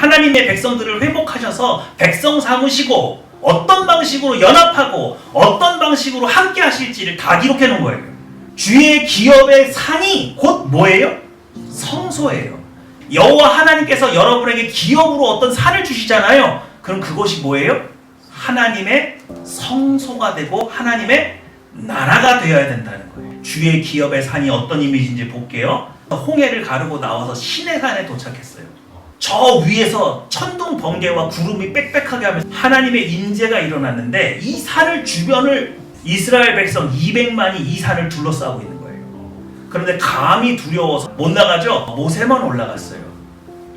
하나님의 백성들을 회복하셔서 백성 삼으시고 어떤 방식으로 연합하고 어떤 방식으로 함께 하실지를 다 기록해 놓은 거예요. 주의 기업의 산이 곧 뭐예요? 성소예요. 여호와 하나님께서 여러분에게 기업으로 어떤 산을 주시잖아요. 그럼 그것이 뭐예요? 하나님의 성소가 되고 하나님의 나라가 되어야 된다는 거예요. 주의 기업의 산이 어떤 이미지인지 볼게요. 홍해를 가르고 나와서 시내산에 도착했어요. 저 위에서 천둥 번개와 구름이 빽빽하게 하면서 하나님의 임재가 일어났는데 이 산을 주변을 이스라엘 백성 200만이 이 산을 둘러싸고 있는 거예요. 그런데 감히 두려워서 못 나가죠. 모세만 올라갔어요.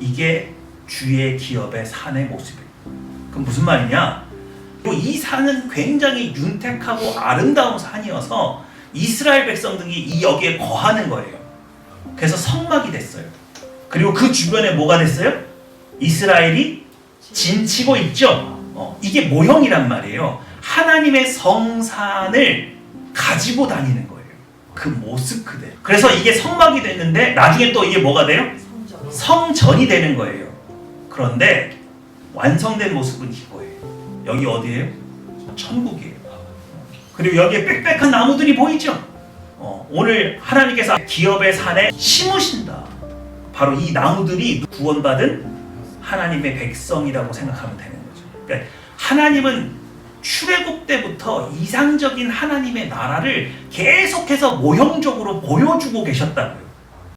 이게 주의 기업의 산의 모습이에요. 그럼 무슨 말이냐? 이 산은 굉장히 윤택하고 아름다운 산이어서 이스라엘 백성들이 이 여기에 거하는 거예요. 그래서 성막이 됐어요. 그리고 그 주변에 뭐가 됐어요? 이스라엘이 진치고 있죠. 어, 이게 모형이란 말이에요. 하나님의 성산을 가지고 다니는 거예요. 그 그대로. 그래서 이게 성막이 됐는데 나중에 또 이게 뭐가 돼요? 성전. 성전이 되는 거예요. 그런데 완성된 모습은 이거예요. 여기 어디예요? 천국이에요. 그리고 여기에 빽빽한 나무들이 보이죠? 어, 오늘 하나님께서 기업의 산에 심으신다. 바로 이 나무들이 구원받은 하나님의 백성이라고 생각하면 되는 거죠. 그러니까 하나님은 출애굽 때부터 이상적인 하나님의 나라를 계속해서 모형적으로 보여주고 계셨다고요.